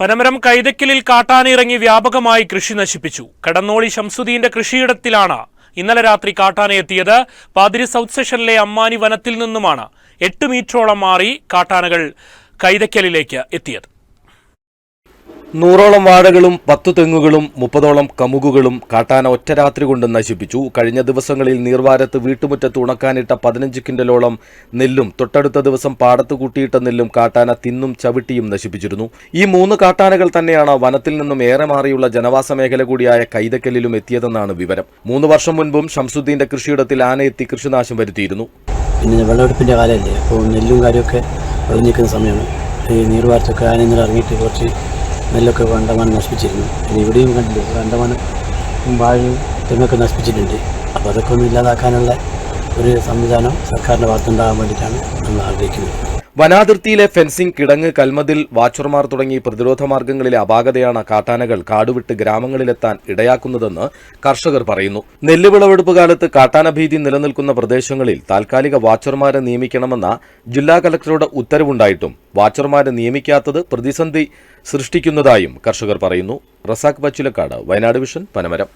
പനമരം കൈതക്കലിൽ കാട്ടാനിറങ്ങി വ്യാപകമായി കൃഷി നശിപ്പിച്ചു. കടന്നോളി ശംസുദ്ദീന്റെ കൃഷിയിടത്തിലാണ് ഇന്നലെ രാത്രി കാട്ടാന എത്തിയത്. പാതിരി സൗത്ത് സെഷനിലെ അമ്മാനി വനത്തിൽ നിന്നുമാണ് എട്ട് മീറ്ററോളം മാറി കാട്ടാനകൾ കൈതക്കലിലേക്ക് എത്തിയത്. നൂറോളം വാഴകളും പത്തു തെങ്ങുകളും മുപ്പതോളം കമുകുകളും കാട്ടാന ഒറ്റ രാത്രി കൊണ്ട് നശിപ്പിച്ചു. കഴിഞ്ഞ ദിവസങ്ങളിൽ നീർവാരത്ത് വീട്ടുമുറ്റത്ത് ഉണക്കാനിട്ട പതിനഞ്ച് കിൻഡലോളം നെല്ലും തൊട്ടടുത്ത ദിവസം പാടത്ത് കൂട്ടിയിട്ട നെല്ലും കാട്ടാന തിന്നും ചവിട്ടിയും നശിപ്പിച്ചിരുന്നു. ഈ മൂന്ന് കാട്ടാനകൾ തന്നെയാണ് വനത്തിൽ നിന്നും ഏറെ മാറിയുള്ള ജനവാസ മേഖല കൂടിയായ കൈതക്കല്ലിലും എത്തിയതെന്നാണ് വിവരം. മൂന്ന് വർഷം മുൻപും ഷംസുദ്ദീന്റെ കൃഷിയിടത്തിൽ ആന എത്തി കൃഷിനാശം വരുത്തിയിരുന്നു. പിന്നെ വെള്ളമെടുപ്പിന്റെ കാലമല്ലേ? അപ്പോൾ നെല്ലും കാര്യമൊക്കെ നിൽക്കുന്ന സമയമാണ്. ഈ നീർവാരത്തൊക്കെ ആനയിൽ ഇറങ്ങിയിട്ട് കുറച്ച് നെല്ലൊക്കെ കണ്ടമാനം നശിപ്പിച്ചിരുന്നു. പിന്നെ ഇവിടെയും കണ്ടില്ലേ കണ്ടമാനം വാഴയും തെങ്ങൊക്കെ നശിപ്പിച്ചിട്ടുണ്ട്. അപ്പോൾ അതൊക്കെ ഒന്ന് ഇല്ലാതാക്കാനുള്ള ഒരു സംവിധാനം സർക്കാരിന്റെ ഭാഗത്തുണ്ടാകാൻ വേണ്ടിയിട്ടാണ് നമ്മൾ ആഗ്രഹിക്കുന്നത്. വനാതിർത്തിയിലെ ഫെൻസിംഗ് കിടങ്ങ് കൽമതിൽ വാച്ചർമാർ തുടങ്ങി പ്രതിരോധ മാർഗങ്ങളിലെ അപാകതയാണ് കാട്ടാനകൾ കാടുവിട്ട് ഗ്രാമങ്ങളിലെത്താൻ ഇടയാക്കുന്നതെന്ന് കർഷകർ പറയുന്നു. നെല്ല് വിളവെടുപ്പ് കാലത്ത് കാട്ടാനഭീതി നിലനിൽക്കുന്ന പ്രദേശങ്ങളിൽ താൽക്കാലിക വാച്ചർമാരെ നിയമിക്കണമെന്ന ജില്ലാ കലക്ടറുടെ ഉത്തരവുണ്ടായിട്ടും വാച്ചർമാരെ നിയമിക്കാത്തത് പ്രതിസന്ധി സൃഷ്ടിക്കുന്നതായും കർഷകർ പറയുന്നു. റസാഖ് പച്ചിലക്കാട് വയനാട് വിഷൻ പനമരം.